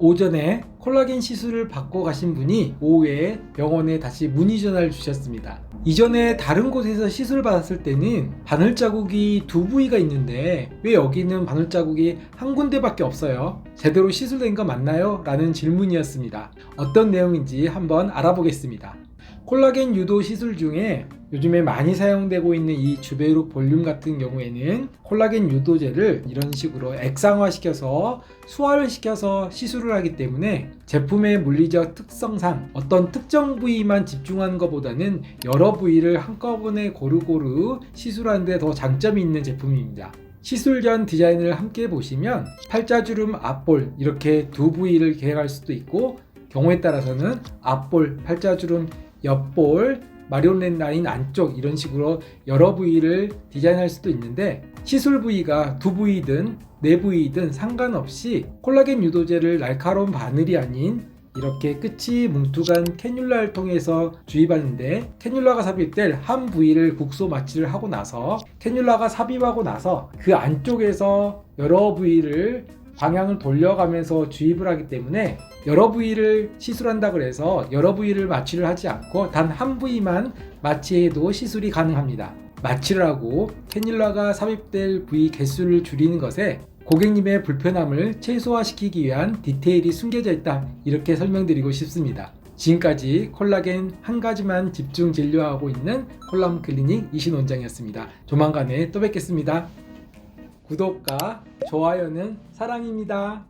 오전에 콜라겐 시술을 받고 가신 분이 오후에 병원에 다시 문의 전화를 주셨습니다. 이전에 다른 곳에서 시술을 받았을 때는 바늘 자국이 두 부위가 있는데 왜 여기는 바늘 자국이 한 군데밖에 없어요? 제대로 시술된 거 맞나요? 라는 질문이었습니다. 어떤 내용인지 한번 알아보겠습니다. 콜라겐 유도 시술 중에 요즘에 많이 사용되고 있는 이 주베르 볼륨 같은 경우에는 콜라겐 유도제를 이런 식으로 액상화시켜서 수화를 시켜서 시술을 하기 때문에 제품의 물리적 특성상 어떤 특정 부위만 집중하는 것보다는 여러 부위를 한꺼번에 고루고루 시술하는 데 더 장점이 있는 제품입니다. 시술 전 디자인을 함께 보시면 팔자주름 앞볼 이렇게 두 부위를 계획할 수도 있고 경우에 따라서는 앞볼, 팔자주름 옆볼, 마리온렛 라인 안쪽 이런 식으로 여러 부위를 디자인할 수도 있는데 시술 부위가 두 부위든 네 부위든 상관없이 콜라겐 유도제를 날카로운 바늘이 아닌 이렇게 끝이 뭉툭한 캐뉼라를 통해서 주입하는데 캐뉼라가 삽입될 한 부위를 국소 마취를 하고 나서 캐뉼라가 삽입하고 나서 그 안쪽에서 여러 부위를 방향을 돌려가면서 주입을 하기 때문에 여러 부위를 시술한다 그래서 여러 부위를 마취를 하지 않고 단 한 부위만 마취해도 시술이 가능합니다. 마취를 하고 캐뉼라가 삽입될 부위 개수를 줄이는 것에 고객님의 불편함을 최소화시키기 위한 디테일이 숨겨져 있다 이렇게 설명드리고 싶습니다. 지금까지 콜라겐 한 가지만 집중 진료하고 있는 콜람 클리닉 이신 원장이었습니다. 조만간에 또 뵙겠습니다. 구독과 좋아요는 사랑입니다.